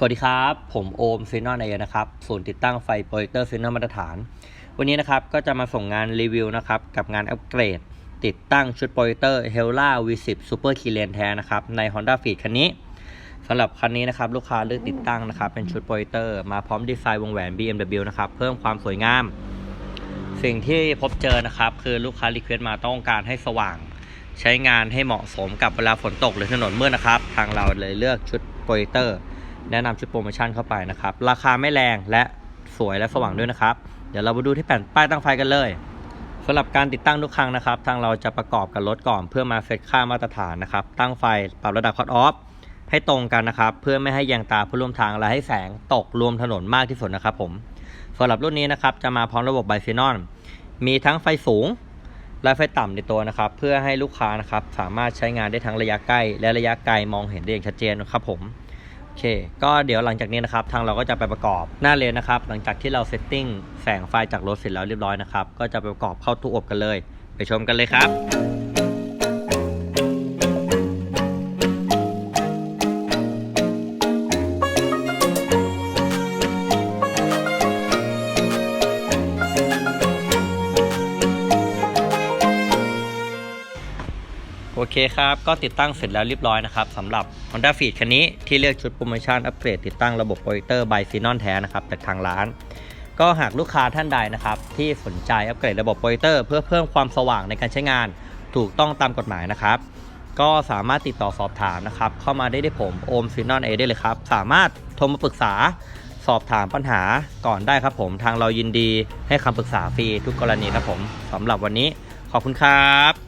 สวัสดีครับ ผมโอมซีนอนเอนะครับศูนย์ติดตั้งไฟโปรเจคเตอร์ซีนอนมาตรฐาน วันนี้นะครับก็จะมาส่งงานรีวิวนะครับกับงานอัปเกรด ติดตั้งชุดโปรเจคเตอร์ h e l l a V10 Super k e y l a n แท้นะครับใน Honda Fit คันนี้สำหรับคันนี้นะครับลูกค้าเลือกติดตั้งนะครับเป็นชุดโปรเจคเตอร์มาพร้อมดีไซน์วงแหวน BMW นะครับเพิ่มความสวยงาม สิ่งที่พบเจอนะครับคือลูกค้ารีเควสต์มาต้องการให้สว่าง ใช้งานให้เหมาะสมกับเวลาฝนตกหรือถนนมืดนะครับทางเราเลยเลือกชุดโปรเจคเตอร์ แนะนำชุดโปรโมชั่นเข้าไปนะครับ ราคาไม่แรงและสวยและสว่างด้วยนะครับ เดี๋ยวเรามาดูที่แผ่นป้ายตั้งไฟกันเลยสำหรับการติดตั้งทุกครั้งนะครับ ทางเราจะประกอบกับรถก่อนเพื่อมาเซตค่ามาตรฐานนะครับ ตั้งไฟปรับระดับคัตออฟให้ตรงกันนะครับ เพื่อไม่ให้แยงตาผู้ร่วมทางและให้แสงตกรวมถนนมากที่สุดนะครับผมสำหรับรุ่นนี้นะครับจะมาพร้อมระบบไบซีนอน มีทั้งไฟสูงและไฟต่ำในตัวนะครับ เพื่อให้ลูกค้านะครับสามารถใช้งานได้ทั้งระยะใกล้ และระยะไกลมองเห็นได้อย่างชัดเจนนะครับผม เค ก็เดี๋ยวหลังจากนี้นะครับ ทางเราก็จะไปประกอบหน้าเลนนะครับ หลังจากที่เราเซตติ้งแสงไฟจากรถเสร็จแล้วเรียบร้อยนะครับ ก็จะไปประกอบเข้าตู้อบกันเลย ไปชมกันเลยครับ โอเคครับ ก็ติดตั้งเสร็จแล้วเรียบร้อยนะครับสำหรับ Honda Fit คันนี้ที่เลือกชุดโปรโมชั่นอัปเกรดติดตั้งระบบโปรเจคเตอร์ไบซีนอนแท้นะครับจากทางร้าน ก็หากลูกค้าท่านใดนะครับ ที่สนใจอัปเกรดระบบโปรเจคเตอร์เพื่อเพิ่มความสว่างในการใช้งาน ถูกต้องตามกฎหมายนะครับ ก็สามารถติดต่อสอบถามนะครับ เข้ามาได้ที่ผมโอมซีนอนเอได้เลยครับ สามารถโทรมาปรึกษาสอบถามปัญหาก่อนได้ครับผมทางเรายินดีให้คำปรึกษาฟรีทุกกรณีครับผมสำหรับวันนี้ขอบคุณครับ